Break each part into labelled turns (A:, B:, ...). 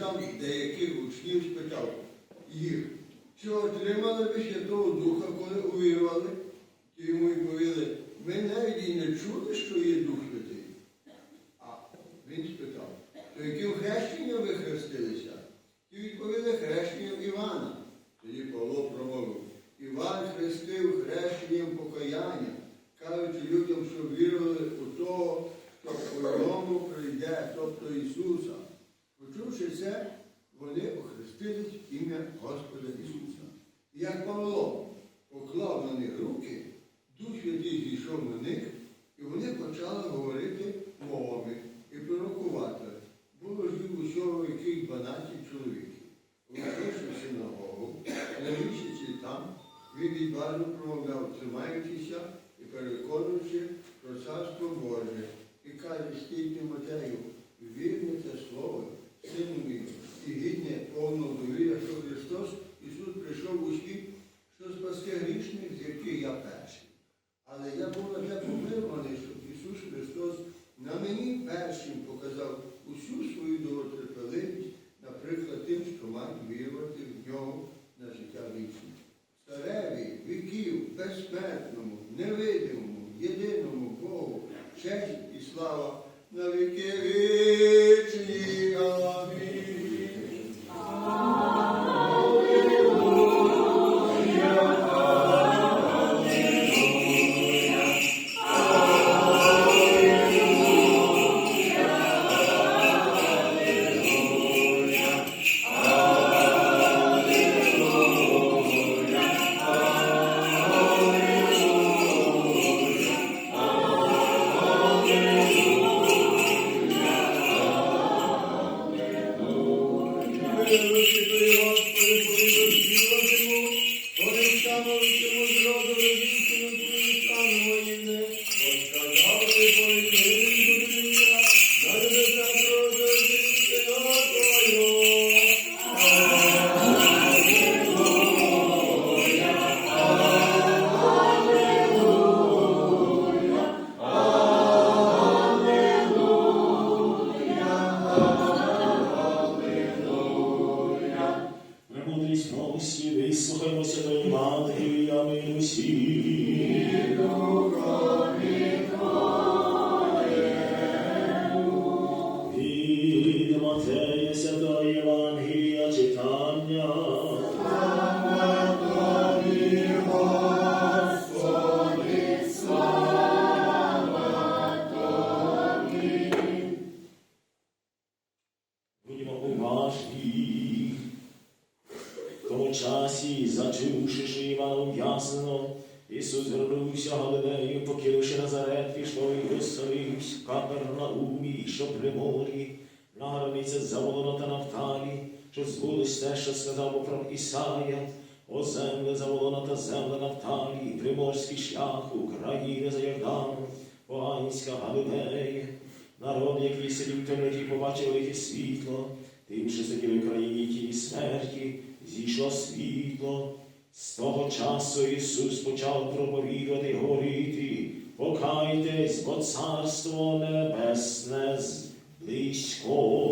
A: там деяких учнів, спитав їх, чи отримали ви Святого Духа, коли увірували? Ті йому відповіли, ми навіть і не чули, що є Дух Святий. А він спитав, то яким хрещенням ви хрестилися? І відповіли хрещенням Івана. Тоді Павло промовив, Іван хрестив хрещенням покаяння, кажучи людям, що вірили у того, що по ньому прийде, тобто Ісуса. Почувши це, вони охрестились в ім'я Господа Ісуса. І як Павло поклав на них руки, Дух Святий зійшов на них, і вони почали говорити мовами і пророкувати. Було ж їх усього яких 12 чоловіків. Вийшовши в синагогу, на там, він відважно промовляв, тримаючися і переконуючи про царство Боже, і каже, стій Тимотею, вірне це слово, сину мій, і гідне повного довір'я, що Христос, Ісус прийшов у світ, що спасти грішних, з яких я перший. Але я був на те помилуваний, щоб Ісус Христос на мені першим показав усю свою довготерпеливість, наприклад, тим, що мають вірувати в нього на життя вічне. Стареві, віків, безсмертному, невидимому, єдиному Богу, честь і слава на
B: Hallelujah. В тому часі, зачувши, Івана ув'язнено, Ісус вернувся Галилею, покинувши Назарет, пішов і розселився в Капернаумі, що при морі, на границі Заволона та Нафталі, що збулись те, що сказав про Ісая, о земле Заволона та земле Нафталі, приморський шлях, України за Йорданом, Поганська Галилея. Народ, який сидів в темноті, побачив велике світло, тим, що сиділи країні тіні смерті, зійшло світло. З того часу Ісус почав проповідувати горіти, покайтесь, бо царство небесне близько.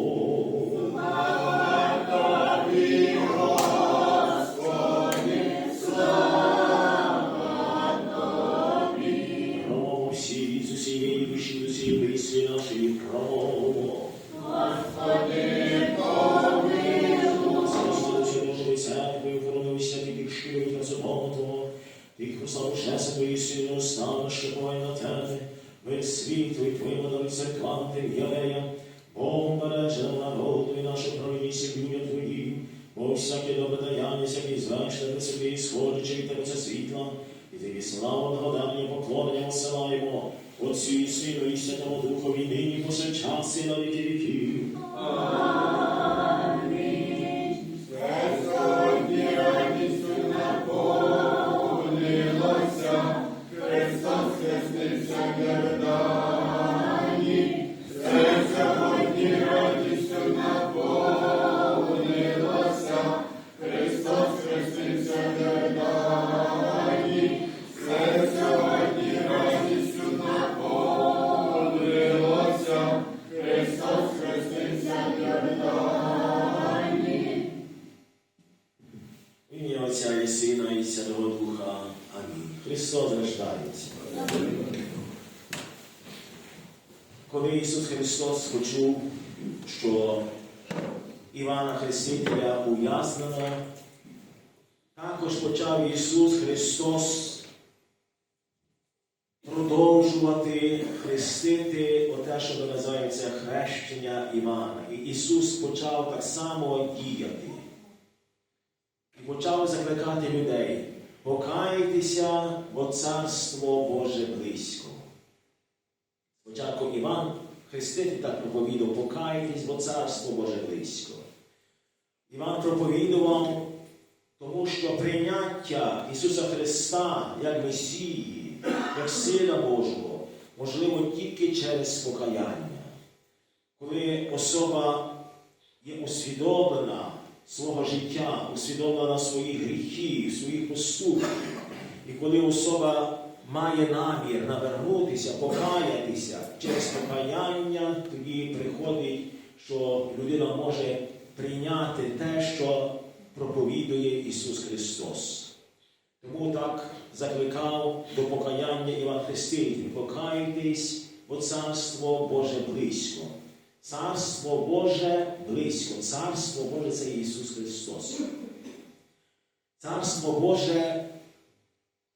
B: Сина і Святого Духа. Амінь. Христос рождається. Коли Ісус Христос почув, що Івана Хрестителя ув'язнено, також почав Ісус Христос продовжувати хрестити оте, що називається хрещення Івана. І Ісус почав так само діяти. І почав закликати людей, покайтеся, бо царство Боже близько. Спочатку Іван Хреститель так проповідав, покайтесь, бо царство Боже близько. Іван проповідував, тому що прийняття Ісуса Христа як Месії, як Сина Божого, можливо тільки через покаяння. Коли особа є усвідомлена свого життя, усвідомлена своїх гріхів, своїх поступків. І коли особа має намір навернутися, покаятися через покаяння, тоді приходить, що людина може прийняти те, що проповідує Ісус Христос. Тому так закликав до покаяння Іван Хреститель. Покайтесь, бо царство Боже близько. Царство Боже близько. Царство Боже це Ісус Христос. Царство Боже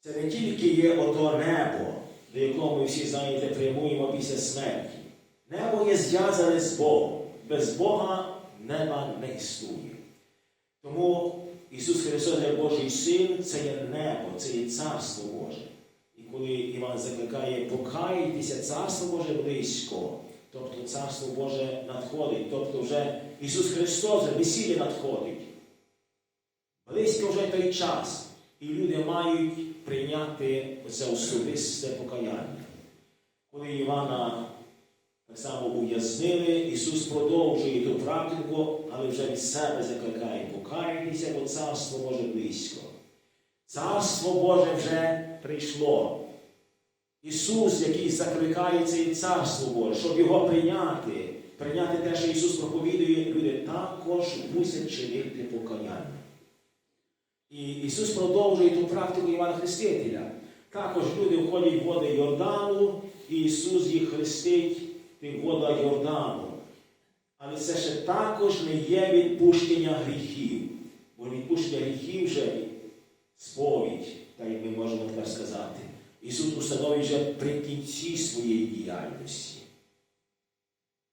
B: це не тільки є ото небо, до якого ми всі знаєте, прямуємо після смерті. Небо є зв'язане з Богом. Без Бога неба не існує. Тому Ісус Христос, як Божий Син, це є небо, це є Царство Боже. І коли Іван закликає покайтеся, Царство Боже близько, тобто Царство Боже надходить, тобто вже Ісус Христос, вже весілля надходить. Близько вже той час, і люди мають прийняти це особисте покаяння. Коли Івана так само ув'язнили, Ісус продовжує ту практику, але вже від себе закликає, покайтеся, бо царство Боже близько. Царство Боже вже прийшло. Ісус, який закликає це і царство Боже, щоб його прийняти, прийняти те, що Ісус проповідує, люди також мусять чинити покаяння. І Ісус продовжує ту практику Івана Хрестителя. Також люди входять в води Йордану, і Ісус їх хрестить в вода Йордану. Але це ще також не є відпущення гріхів. Бо відпущення гріхів вже сповідь, так як ми можемо тепер сказати. Ісус установить вже при кінці своєї діяльності.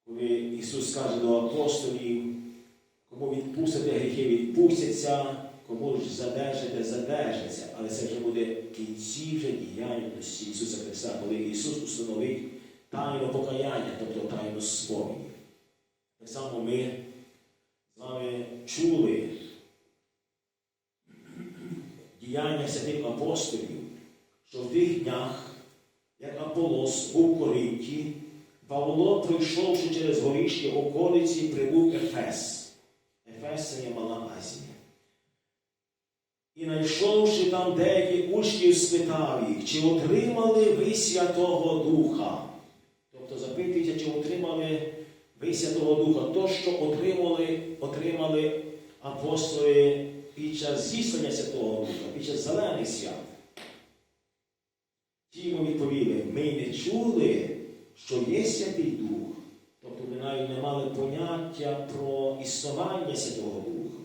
B: Коли Ісус каже до апостолів, кому відпустите гріхи, відпустяться, кому ж задержите, задержаться. Але це вже буде в кінці вже діяльності Ісуса Христа, коли Ісус установить тайну покаяння, тобто тайну сповіді. Так само ми з вами чули діяння святих апостолів, що в тих днях, як Аполос був в Коринті, Павло, пройшовши через горішні околиці, прибув Ефес. Ефес це є Мала Азія. І знайшовши там деякі учнів, спитав їх, чи отримали ви Святого Духа. Тобто запитується, чи отримали ви Святого Духа, то, що отримали, отримали апостоли під час зіслання Святого Духа, під час зелених свят. Ті йому відповіли, ми не чули, що є Святий Дух. Тобто ми навіть не мали поняття про існування Святого Духа.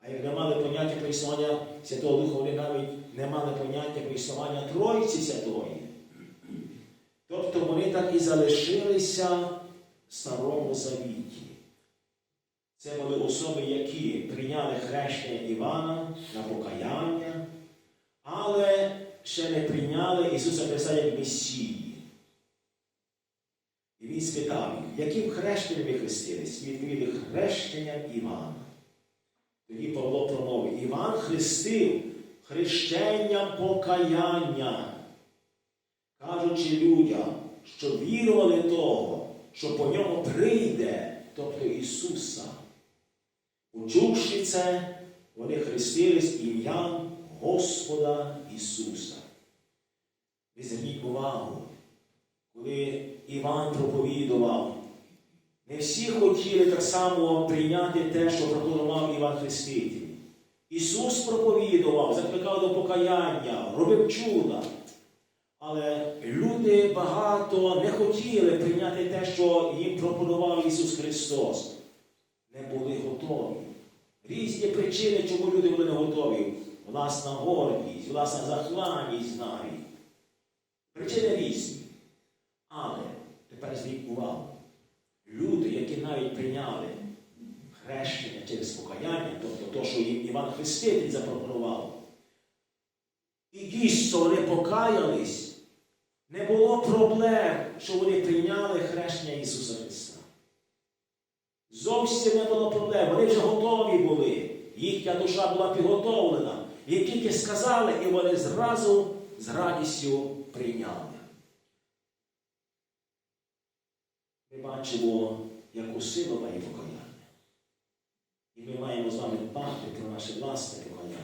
B: А як не мали поняття про існування Святого Духа, вони навіть не мали поняття про існування Тройці Святої. Тобто вони так і залишилися в Старому Завіті. Це були особи, які прийняли хрещення Івана на покаяння, але ще не прийняли Ісуса Христа як Месії. І він спитав їх, яким хрещенням ви хрестились? І відповіли хрещенням Івана. Тоді Павло промовив, Іван хрестив хрещенням покаяння. Кажучи людям, що вірували того, що по ньому прийде, тобто Ісуса. Почувши це, вони хрестились ім'ям Господа Ісуса. Ви зверніть увагу, коли Іван проповідував, не всі хотіли так само прийняти те, що прокламував Іван Хреститель. Ісус проповідував, закликав до покаяння, робив чуда. Але люди багато не хотіли прийняти те, що їм пропонував Ісус Христос. Не були готові. Різні причини, чому люди були не готові. Власна гордість, власна захланність навіть. Причини різні. Але тепер зверніть увагу. Люди, які навіть прийняли хрещення через покаяння, тобто то, що їм Іван Хреститель запропонував, і дійсно вони покаялись, не було проблем, що вони прийняли хрещення Ісуса Христа. Зовсім не було проблем. Вони вже готові були. Їхня душа була підготовлена. Їм тільки сказали, і вони зразу з радістю прийняли. Ми бачимо, яку силу має покаяння. І ми маємо з вами дбати про наше власне покаяння.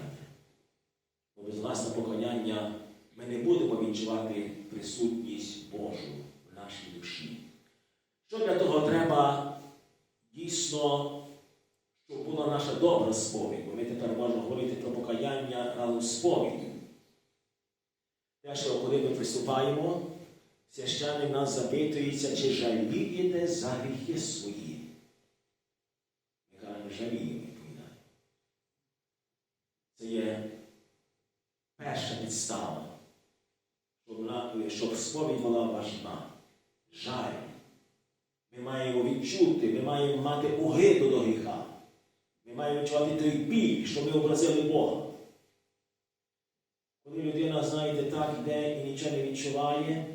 B: Бо без власного покаяння ми не будемо відчувати присутність Божу в нашій душі. Що для того треба дійсно, щоб була наша добра сповідь, бо ми тепер можемо говорити про покаяння разом з сповіддю. Те, що коли ми приступаємо, священник нас запитується, чи жалієте за гріхи свої. Ми кажемо, жаліємо, відповідає. Це є перша підстава, щоб, сповідь була важна. Жаль. Ми маємо відчути, ми маємо мати огиду до гріха. Маємо відчувати той біль, що ми образили Бога. Коли людина, знаєте, так йде і нічого не відчуває,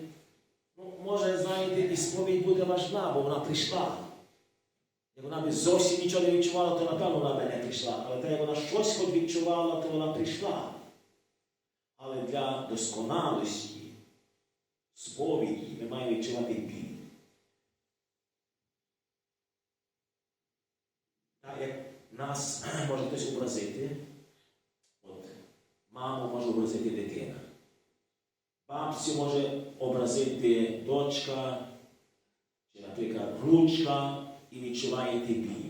B: ну, може, знаєте, і сповідь буде важна, бо вона прийшла. Як вона би зовсім нічого не відчувала, то напевно вона би не прийшла. Але те, як вона щось хоч відчувала, то вона прийшла. Але для досконалості, сповіді ми маємо відчувати біль. Так як нас може хтось образити, от, маму може образити дитина. Бабцю може образити дочка, чи, наприклад, внучка і відчуваєте біль.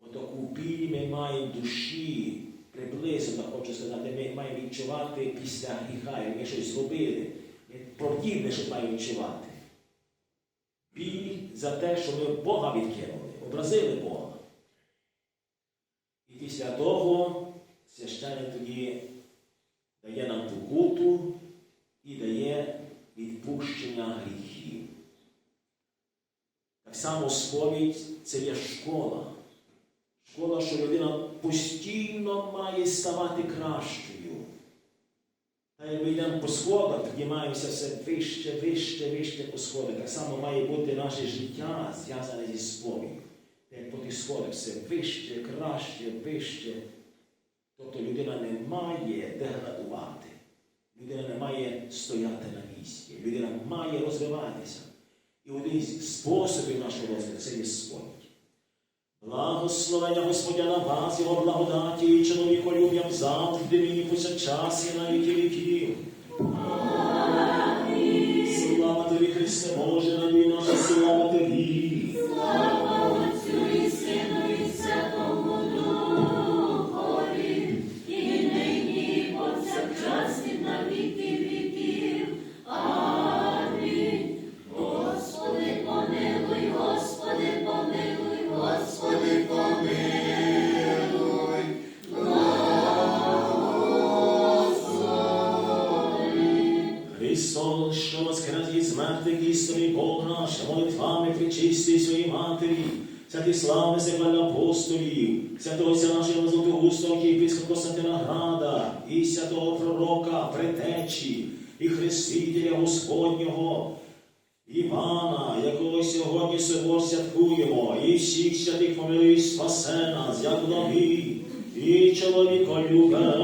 B: Отаку біль ми маємо в душі, приблизно, хочу сказати, ми маємо відчувати після гріха, як ми щось зробили. Ми подібне, що маємо відчувати. Біль за те, що ми Бога відкинули, образили Бога. І після того священник тоді дає нам покуту і дає відпущення гріхів. Так само сповідь це є школа. Школа, що людина постійно має ставати кращою. Та як ми йдемо по сходах, піднімаємося все вище, вище, вище по сходах. Так само має бути наше життя зв'язане зі сповіддю. Як по тих сходах все вище, краще, вище. Тобто людина не має деградувати. Людина не має стояти на місці. Людина має розвиватися. І один з способів нашого розвитку це є сповідь. Благословення Господня на вас, Його благодаті і чоловіколюб'ям завжди нині повсякчас і на віки віків. Слава тобі, Христе Боже, на наша слава молитвами причисти своїй матері, святі слави земля апостолів, святого нашого Златоустого єпископа Константина Града, і святого пророка, претечі, і Хрестителя Господнього, Івана, якого сьогодні собор святкуємо, і всіх святих помилуй спасе нас, як і чоловіколюбе.